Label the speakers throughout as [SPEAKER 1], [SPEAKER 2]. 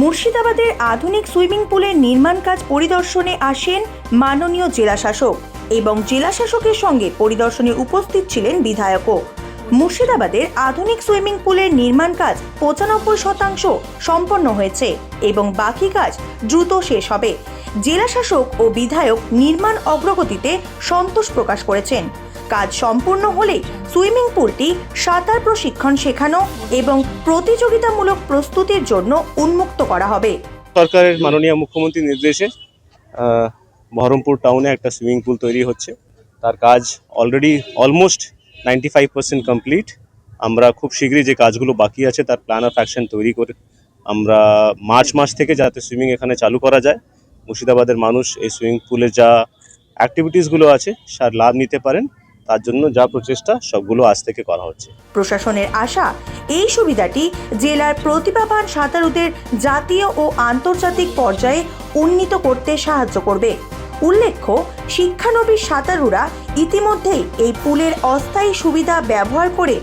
[SPEAKER 1] মুর্শিদাবাদের আধুনিক সুইমিং পুলের নির্মাণ কাজ পরিদর্শনে আসেন মাননীয় জেলাশাসক এবং জেলাশাসকের সঙ্গে পরিদর্শনে উপস্থিত ছিলেন বিধায়কও। মুর্শিদাবাদের আধুনিক সুইমিং পুলের নির্মাণ কাজ পঁচানব্বই শতাংশ সম্পন্ন হয়েছে এবং বাকি কাজ দ্রুত শেষ হবে। জেলাশাসক ও বিধায়ক নির্মাণ অগ্রগতিতে সন্তোষ প্রকাশ করেছেন। কাজ সম্পূর্ণ হলে সুইমিং পুলটি সাঁতার প্রশিক্ষণ শেখানো এবং প্রতিযোগিতামূলক প্রস্তুতির জন্য উন্মুক্ত করা হবে।
[SPEAKER 2] সরকারের মাননীয় মুখ্যমন্ত্রীর নির্দেশে বহরমপুর টাউনে একটা সুইমিং পুল তৈরি হচ্ছে। তার কাজ already almost ninety five percent complete আমরা খুব শীঘ্রই যে কাজগুলো বাকি আছে, তার প্ল্যান অফ অ্যাকশন তৈরি করে আমরা মার্চ মাস থেকে যাতে সুইমিং এখানে চালু করা যায়, মুর্শিদাবাদের মানুষ এই সুইমিং পুলে যা অ্যাক্টিভিটিসগুলো আছে তার লাভ নিতে পারেন। তার জন্য যা প্রচেষ্টা সবগুলো আজ থেকে করা হচ্ছে।
[SPEAKER 1] প্রশাসনের আশা এই সুবিধাটি জেলার প্রতিভাবান সাঁতারুদের জাতীয় ও আন্তর্জাতিক পর্যায়ে উন্নীত করতে সাহায্য করবে। উল্লেখ্য শিক্ষানবী সাঁতারুরা ইতিমধ্যেই এই পুলের অস্থায়ী সুবিধা ব্যবহার করে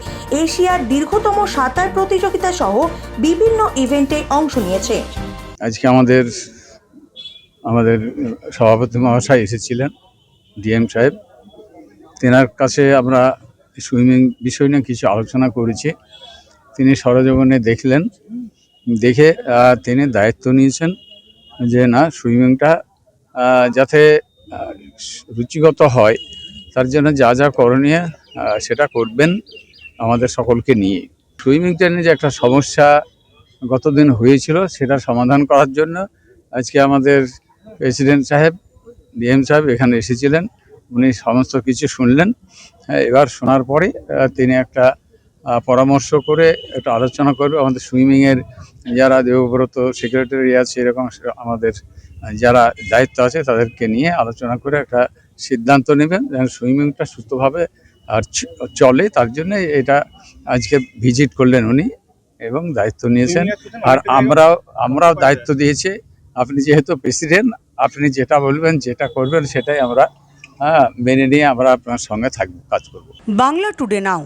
[SPEAKER 1] এশিয়ার দীর্ঘতম সাঁতার প্রতিযোগিতা সহ বিভিন্ন ইভেন্টে অংশ নিয়েছে।
[SPEAKER 3] আজকে আমাদের আমাদের সভাপতি মহাশয় এসেছিলেন ডিএম সাহেব। তেনার কাছে আমরা সুইমিং বিষয় নিয়ে কিছু আলোচনা করেছি। তিনি সরজীবনে দেখলেন, দেখে তিনি দায়িত্ব নিয়েছেন যে না সুইমিংটা যাতে রুচিগত হয়, তার জন্য যা যা করণীয় সেটা করবেন আমাদের সকলকে নিয়ে। সুইমিংটা নিয়ে যে একটা সমস্যা গতদিন হয়েছিল, সেটা সমাধান করার জন্য আজকে আমাদের প্রেসিডেন্ট সাহেব ডিএম সাহেব এখানে এসেছিলেন। উনি সমস্ত কিছু শুনলেন। হ্যাঁ, এবার শোনার পরে তিনি একটা পরামর্শ করে একটা আলোচনা করবে। আমাদের সুইমিংয়ের যারা দেবব্রত সেক্রেটারি আছে এরকম আমাদের যারা দায়িত্ব আছে তাদেরকে নিয়ে আলোচনা করে একটা সিদ্ধান্ত নেবেন যেন সুইমিংটা সুস্থভাবে আর চলে। তার জন্য এটা আজকে ভিজিট করলেন উনি এবং দায়িত্ব নিয়েছেন। আর আমরাও আমরাও দায়িত্ব দিয়েছি। আপনি যেহেতু প্রেসিডেন্ট আপনি যেটা বলবেন যেটা করবেন সেটাই আমরা হ্যাঁ মেনে নিয়ে আমরা আপনার সঙ্গে থাকব কাজ করব।
[SPEAKER 4] বাংলা টুডে নাও